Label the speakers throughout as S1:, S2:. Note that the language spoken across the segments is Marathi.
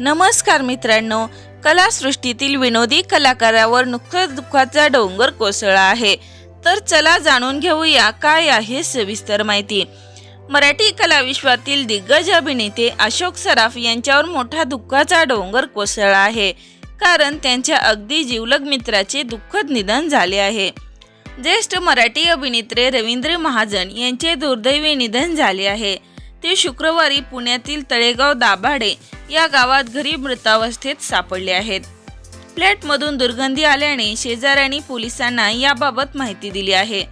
S1: नमस्कार मित्रांनो कलासृष्टीतील विनोदी कलाकारावर नुकताच दुःखाचा डोंगर कोसळला आहे. तर चला जाणून घेऊया काय आहे सविस्तर माहिती. मराठी कलाविश्वातील दिग्गज अभिनेते अशोक सराफ यांच्यावर मोठा दुःखाचा डोंगर कोसळला आहे. कारण त्यांच्या अगदी जीवलग मित्राचे दुःखद निधन झाले आहे. ज्येष्ठ मराठी अभिनेत्री रवींद्र महाजन यांचे दुर्दैवी निधन झाले आहे. ते शुक्रवारी पुण्यातील तळेगाव दाभाडे या गावात घरी मृतावस्थेत सापडले आहेत. फ्लॅटमधून दुर्गंधी आल्याने शेजाऱ्यांनी पोलिसांना याबाबत माहिती दिली आहे.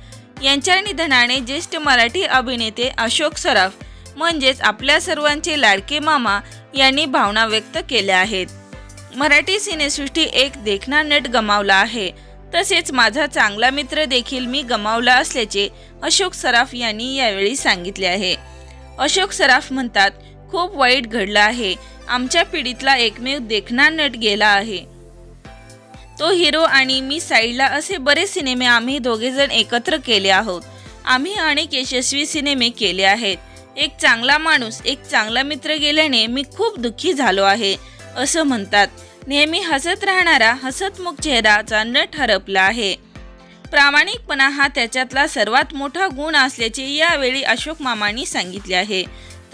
S1: यांच्या निधनाने ज्येष्ठ मराठी अभिनेते अशोक सराफ म्हणजेच आपल्या सर्वांचे लाडके मामा यांनी भावना व्यक्त केल्या आहेत. मराठी सिनेसृष्टी एक देखणा नट गमावला आहे. तसेच माझा चांगला मित्र देखील मी गमावला असल्याचे अशोक सराफ यांनी यावेळी सांगितले आहे. अशोक सराफ म्हणतात खूप वाईट घडलं आहे. आमच्या पिढीतला एकमेव देखणा नट गेला आहे. तो हिरो आणि मी साईडला असे बरेच सिनेमे आम्ही दोघेजण एकत्र केले आहोत. आम्ही अनेक यशस्वी सिनेमे केले आहेत. एक चांगला माणूस एक चांगला मित्र गेल्याने मी खूप दुःखी झालो आहे असं म्हणतात. नेहमी हसत राहणारा हसतमुख चेहराचा नट हरपला आहे. प्रामाणिकपणा हा त्याच्यातला सर्वात मोठा गुण असल्याचे यावेळी अशोक मामांनी सांगितले आहे.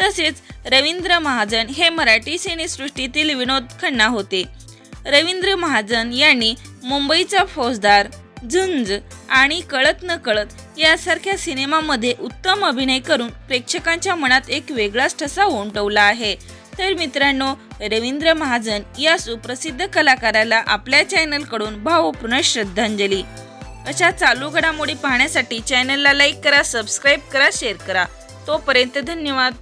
S1: तसेच रवींद्र महाजन हे मराठी सिनेसृष्टीतील विनोद खन्ना होते. रवींद्र महाजन यांनी मुंबईचा फौजदार झुंज आणि कळत न कळत यासारख्या सिनेमामध्ये उत्तम अभिनय करून प्रेक्षकांच्या मनात एक वेगळाच ठसा उमटवला आहे. तर मित्रांनो रवींद्र महाजन या सुप्रसिद्ध कलाकाराला आपल्या चॅनलकडून भावपूर्ण श्रद्धांजली. अशा चालू घडामोडी पाहण्यासाठी चॅनलला लाईक करा सबस्क्राईब करा शेअर करा. तोपर्यंत धन्यवाद.